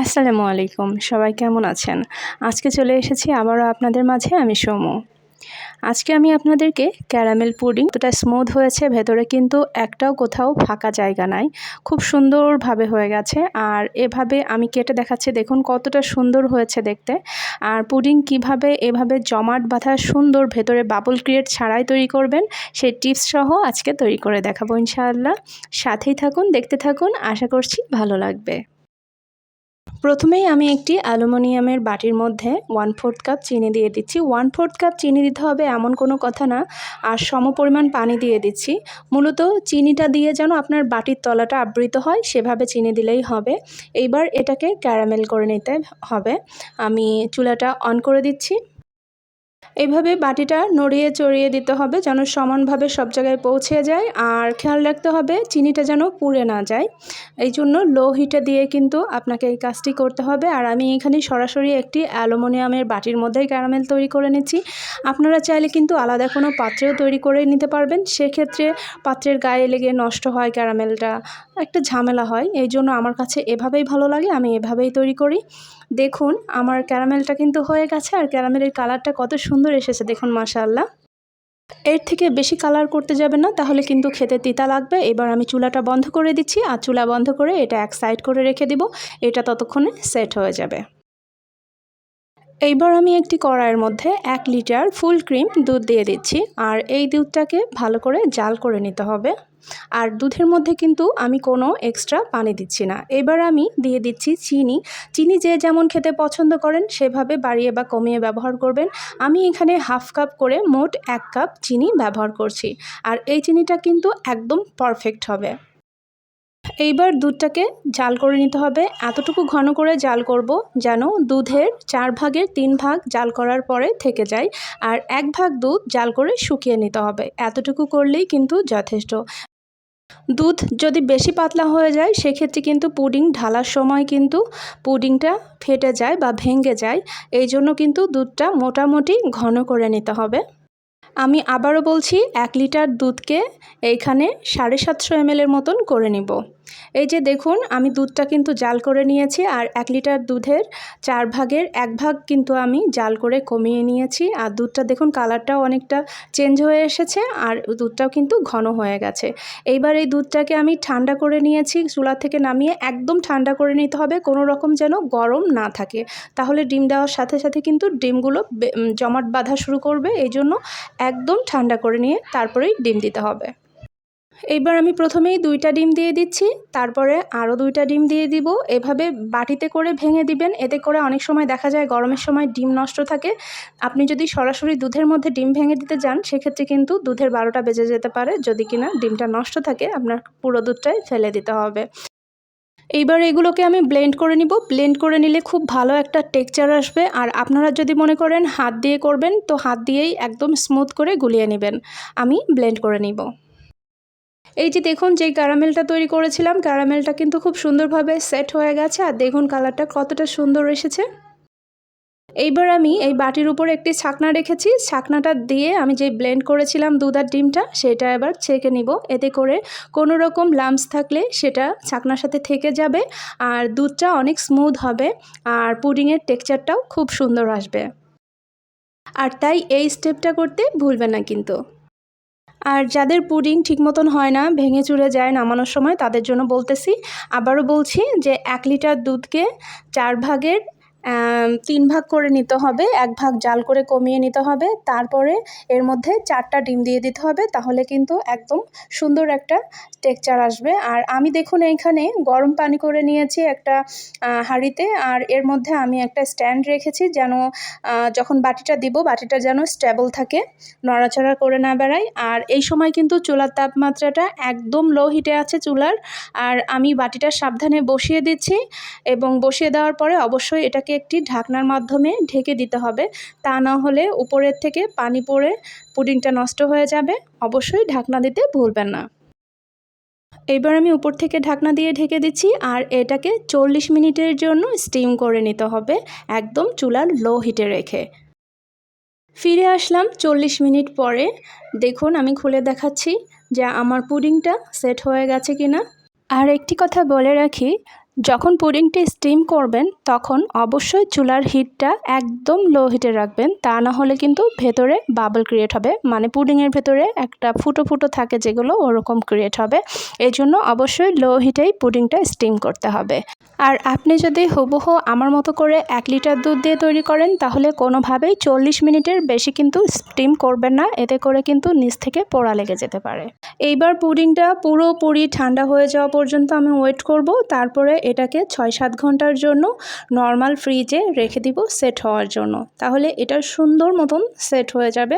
আসসালামু আলাইকুম, সবাই কেমন আছেন? আজকে চলে এসেছি আবারও আপনাদের মাঝে, আমি সমু আজকে আমি আপনাদেরকে ক্যারামেল পুডিং তোটা স্মুথ হয়েছে, ভেতরে কিন্তু একটাও কোথাও ফাঁকা জায়গা নাই, খুব সুন্দরভাবে হয়ে গেছে। আর এভাবে আমি কেটে দেখাচ্ছি, দেখুন কতটা সুন্দর হয়েছে দেখতে। আর পুডিং কীভাবে এভাবে জমাট বাঁধা সুন্দর ভেতরে বাবল ক্রিয়েট ছাড়াই তৈরি করবেন, সেই টিপস সহ আজকে তৈরি করে দেখাবো ইনশাআল্লাহ। সাথেই থাকুন, দেখতে থাকুন, আশা করছি ভালো লাগবে। প্রথমেই আমি একটি অ্যালুমিনিয়ামের বাটির মধ্যে ওয়ান ফোর্থ কাপ চিনি দিয়ে দিচ্ছি। ওয়ান ফোর্থ কাপ চিনি দিতে হবে এমন কোনো কথা না, আর সম পরিমাণ পানি দিয়ে দিচ্ছি। মূলত চিনিটা দিয়ে যেন আপনার বাটির তলাটা আবৃত হয়, সেভাবে চিনি দিলেই হবে। এইবার এটাকে ক্যারামেল করে নিতে হবে। আমি চুলাটা অন করে দিচ্ছি। এইভাবে বাটিটা নড়িয়ে চড়িয়ে দিতে হবে যেন সমানভাবে সব জায়গায় পৌঁছে যায়। আর খেয়াল রাখতে হবে চিনিটা যেন পুড়ে না যায়। এই জন্য লো হিটে দিয়ে কিন্তু আপনাকে এই কাজটি করতে হবে। আর আমি এখানে সরাসরি একটি অ্যালুমিনিয়ামের বাটির মধ্যেই ক্যারামেল তৈরি করে নিচ্ছি। আপনারা চাইলে কিন্তু আলাদা কোনো পাত্রেও তৈরি করে নিতে পারবেন। সেক্ষেত্রে পাত্রের গায়ে লেগে নষ্ট হয় ক্যারামেলটা, একটা ঝামেলা হয়। এই জন্য আমার কাছে এভাবেই ভালো লাগে, আমি এভাবেই তৈরি করি। দেখুন, আমার ক্যারামেলটা কিন্তু হয়ে গেছে। আর ক্যারামেলের কালারটা কত সুন্দর এসেছে, দেখুন মাশাআল্লাহ। এর থেকে বেশি কালার করতে যাবে না, তাহলে কিন্তু খেতে তিতা লাগবে। এবার আমি চুলাটা বন্ধ করে দিচ্ছি, আর চুলা বন্ধ করে এটা এক সাইড করে রেখে দিব, এটা ততক্ষণে সেট হয়ে যাবে। এইবার আমি একটি কড়াইয়ের মধ্যে এক লিটার ফুল ক্রিম দুধ দিয়ে দিচ্ছি, আর এই দুধটাকে ভালো করে জাল করে নিতে হবে। আর দুধের মধ্যে কিন্তু আমি কোনো এক্সট্রা পানি দিচ্ছি না। এবার আমি দিয়ে দিচ্ছি চিনি। চিনি যে যেমন খেতে পছন্দ করেন, সেভাবে বাড়িয়ে বা কমিয়ে ব্যবহার করবেন। আমি এখানে হাফ কাপ করে মোট এক কাপ চিনি ব্যবহার করছি, আর এই চিনিটা কিন্তু একদম পারফেক্ট হবে। এইবার দুধটাকে জাল করে নিতে হবে। এতটুকু ঘন করে জাল করব যেন দুধের চার ভাগের তিন ভাগ জাল করার পরে থেকে যায় আর এক ভাগ দুধ জাল করে শুকিয়ে নিতে হবে। এতটুকু করলেই কিন্তু যথেষ্ট। দুধ যদি বেশি পাতলা হয়ে যায়, সেক্ষেত্রে কিন্তু পুডিং ঢালার সময় কিন্তু পুডিংটা ফেটে যায় বা ভেঙে যায়। এই জন্য কিন্তু দুধটা মোটামুটি ঘন করে নিতে হবে। আমি আবারও বলছি, এক লিটার দুধকে এইখানে সাড়ে সাতশো এমএলের মতন করে নিব। এই যে দেখুন, আমি দুধটা কিন্তু জাল করে নিয়েছি আর এক লিটার দুধের চার ভাগের এক ভাগ কিন্তু আমি জাল করে কমিয়ে নিয়েছি। আর দুধটা দেখুন, কালারটাও অনেকটা চেঞ্জ হয়ে এসেছে আর দুধটাও কিন্তু ঘন হয়ে গেছে। এইবার এই দুধটাকে আমি ঠান্ডা করে নিয়েছি, চুলা থেকে নামিয়ে একদম ঠান্ডা করে নিতে হবে, কোনো রকম যেন গরম না থাকে। তাহলে ডিম দেওয়ার সাথে সাথে কিন্তু ডিমগুলো জমাট বাঁধা শুরু করবে এই জন্য একদম ঠান্ডা করে নিয়ে তারপরেই ডিম দিতে হবে। এইবার আমি প্রথমেই দুইটা ডিম দিয়ে দিচ্ছি, তারপরে আরও দুইটা ডিম দিয়ে দিব। এভাবে বাটিতে করে ভেঙে দিবেন, এতে করে অনেক সময় দেখা যায় গরমের সময় ডিম নষ্ট থাকে। আপনি যদি সরাসরি দুধের মধ্যে ডিম ভেঙে দিতে যান সেক্ষেত্রে কিন্তু দুধের বারোটা বেজে যেতে পারে। যদি কিনা ডিমটা নষ্ট থাকে, আপনার পুরো দুধটাই ফেলে দিতে হবে। এইবার এগুলোকে আমি ব্লেন্ড করে নিব। ব্লেন্ড করে নিলে খুব ভালো একটা টেক্সচার আসবে। আর আপনারা যদি মনে করেন হাত দিয়ে করবেন, তো হাত দিয়েই একদম স্মুথ করে গুলিয়ে নেবেন। আমি ব্লেন্ড করে নিব। এই যে দেখুন যেই ক্যারামেলটা তৈরি করেছিলাম, ক্যারামেলটা কিন্তু খুব সুন্দরভাবে সেট হয়ে গেছে। আর দেখুন কালারটা কতটা সুন্দর এসেছে। এইবার আমি এই বাটির উপর একটি ছাকনা রেখেছি। ছাকনাটা দিয়ে আমি যে ব্লেন্ড করেছিলাম দুধ আর ডিমটা, সেটা এবার ছেঁকে নিব। এতে করে কোনো রকম লাম্পস থাকলে সেটা ছাকনার সাথে থেকে যাবে আর দুধটা অনেক স্মুথ হবে আর পুডিংয়ের টেক্সচারটাও খুব সুন্দর আসবে। আর তাই এই স্টেপটা করতে ভুলবে না কিন্তু। আর যাদের পুডিং ঠিক মতন হয় না, ভেঙে চুরে যায় নামানোর সময়, তাদের জন্য বলতেছি। আবারও বলছি যে, এক লিটার দুধকে চার ভাগের তিন ভাগ করে নিতে হবে, এক ভাগ জাল করে কমিয়ে নিতে হবে, তারপরে এর মধ্যে চারটা ডিম দিয়ে দিতে হবে, তাহলে কিন্তু একদম সুন্দর একটা টেক্সচার আসবে। আর আমি দেখুন এইখানে গরম পানি করে নিয়েছি একটা হাঁড়িতে, আর এর মধ্যে আমি একটা স্ট্যান্ড রেখেছি যেন যখন বাটিটা দিব, বাটিটা যেন স্টেবল থাকে, নড়াচড়া করে না বেড়ায়। আর এই সময় কিন্তু চুলার তাপমাত্রাটা একদম লো হিটে আছে চুলার, আর আমি বাটিটা সাবধানে বসিয়ে দিচ্ছি এবং বসিয়ে দেওয়ার পরে অবশ্যই এটাকে একটি ঢাকনার মাধ্যমে ঢেকে দিতে হবে। তা না হলে উপরের থেকে পানি পড়ে পুডিংটা নষ্ট হয়ে যাবে। অবশ্যই ঢাকনা দিতে ভুলবেন না। এবার আমি উপর থেকে ঢাকনা দিয়ে ঢেকে দিচ্ছি আর এটাকে চল্লিশ মিনিটের জন্য স্টিম করে নিতে হবে একদম চুলার লো হিটে রেখে। ফিরে আসলাম চল্লিশ মিনিট পরে। দেখুন আমি খুলে দেখাচ্ছি যে আমার পুডিংটা সেট হয়ে গেছে কিনা। আর একটি কথা বলে রাখি যখন পুডিংটি স্টিম করবেন, তখন অবশ্যই চুলার হিটটা একদম লো হিটে রাখবেন। তা না হলে কিন্তু ভেতরে বাবল ক্রিয়েট হবে। মানে পুডিংয়ের ভেতরে একটা ফুটো ফুটো থাকে যেগুলো ওরকম ক্রিয়েট হবে। এই জন্য অবশ্যই লো হিটেই পুডিংটা স্টিম করতে হবে। আর আপনি যদি হুবহু আমার মতো করে এক লিটার দুধ দিয়ে তৈরি করেন, তাহলে কোনোভাবেই চল্লিশ মিনিটের বেশি কিন্তু স্টিম করবেন না। এতে করে কিন্তু নিচ থেকে পোড়া লেগে যেতে পারে। এইবার পুডিংটা পুরোপুরি ঠান্ডা হয়ে যাওয়া পর্যন্ত আমি ওয়েট করব। তারপরে এটাকে ছয় সাত ঘণ্টার জন্য নর্মাল ফ্রিজে রেখে দিব সেট হওয়ার জন্য। তাহলে এটা সুন্দর মতন সেট হয়ে যাবে।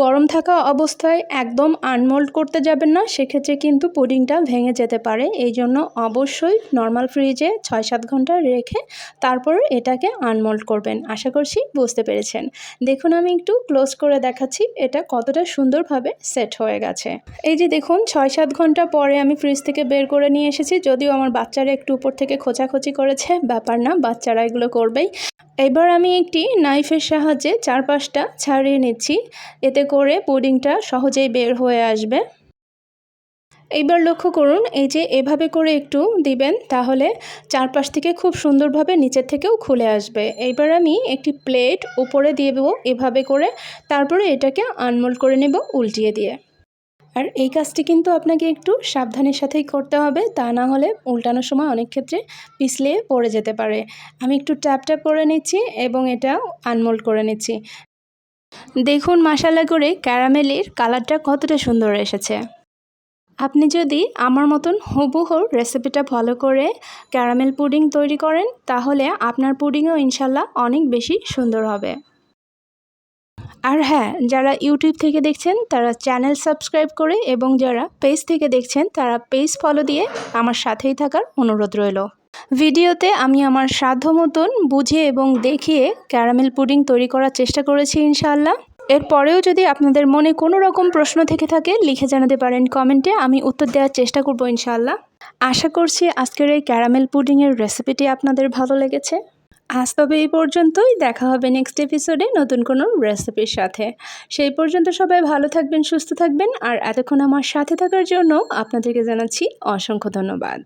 গরম থাকা অবস্থায় একদম আনমোল্ড করতে যাবেন না, সেক্ষেত্রে কিন্তু পুডিংটা ভেঙে যেতে পারে। এই জন্য অবশ্যই নর্মাল ফ্রিজে ছয় সাত ঘণ্টা রেখে তারপর এটাকে আনমোল্ড করবেন। আশা করছি বুঝতে পেরেছেন। দেখুন, আমি একটু ক্লোজ করে দেখাচ্ছি। এটা কতটা সুন্দরভাবে সেট হয়ে গেছে। এই যে দেখুন, ছয় সাত ঘণ্টা পরে আমি ফ্রিজ থেকে বের করে নিয়ে এসেছি। যদিও আমার বাচ্চারা একটু উপর থেকে খোঁচাখুচি করেছে, ব্যাপার না, বাচ্চারা এগুলো করবেই। এবার আমি একটি নাইফের সাহায্যে চারপাশটা ছাড়িয়ে নিচ্ছি, এতে করে পুডিংটা সহজেই বের হয়ে আসবে। এইবার লক্ষ্য করুন, এই যে এভাবে করে একটু দিবেন, তাহলে চারপাশ থেকে খুব সুন্দরভাবে নিচের থেকেও খুলে আসবে। এইবার আমি একটি প্লেট উপরে দিয়ে দেবো, এভাবে করে। তারপরে এটাকে আনমোল্ড করে নেব, উল্টিয়ে দিয়ে। আর এই কাজটি কিন্তু আপনাকে একটু সাবধানের সাথেই করতে হবে, তা না হলে উল্টানোর সময় অনেক ক্ষেত্রে পিছলে পড়ে যেতে পারে। আমি একটু ট্যাপ ট্যাপ করে নিচ্ছি এবং এটা আনমোল্ড করে নিচ্ছি। দেখুন মশালা করে ক্যারামেলের কালারটা কতটা সুন্দর এসেছে। আপনি যদি আমার মতন হুবহু রেসিপিটা ফলো করে ক্যারামেল পুডিং তৈরি করেন, তাহলে আপনার পুডিংও ইনশাল্লাহ অনেক বেশি সুন্দর হবে। আর হ্যাঁ যারা ইউটিউব থেকে দেখছেন, তারা চ্যানেল সাবস্ক্রাইব করে এবং যারা পেজ থেকে দেখছেন, তারা পেজ ফলো দিয়ে আমার সাথেই থাকার অনুরোধ রইল। ভিডিওতে আমি আমার সাধ্য মতন বুঝে এবং দেখিয়ে ক্যারামেল পুডিং তৈরি করার চেষ্টা করেছি ইনশাআল্লাহ। এরপরেও যদি আপনাদের মনে কোনো রকম প্রশ্ন থেকে থাকে, লিখে জানাতে পারেন কমেন্টে, আমি উত্তর দেওয়ার চেষ্টা করব ইনশাআল্লাহ। আশা করছি আজকের এই ক্যারামেল পুডিংয়ের রেসিপিটি আপনাদের ভালো লেগেছে। আজ তবে এই পর্যন্তই। দেখা হবে নেক্সট এপিসোডে নতুন কোনো রেসিপির সাথে। সেই পর্যন্ত সবাই ভালো থাকবেন, সুস্থ থাকবেন। আর এতক্ষণ আমার সাথে থাকার জন্য আপনাদেরকে জানাচ্ছি অসংখ্য ধন্যবাদ।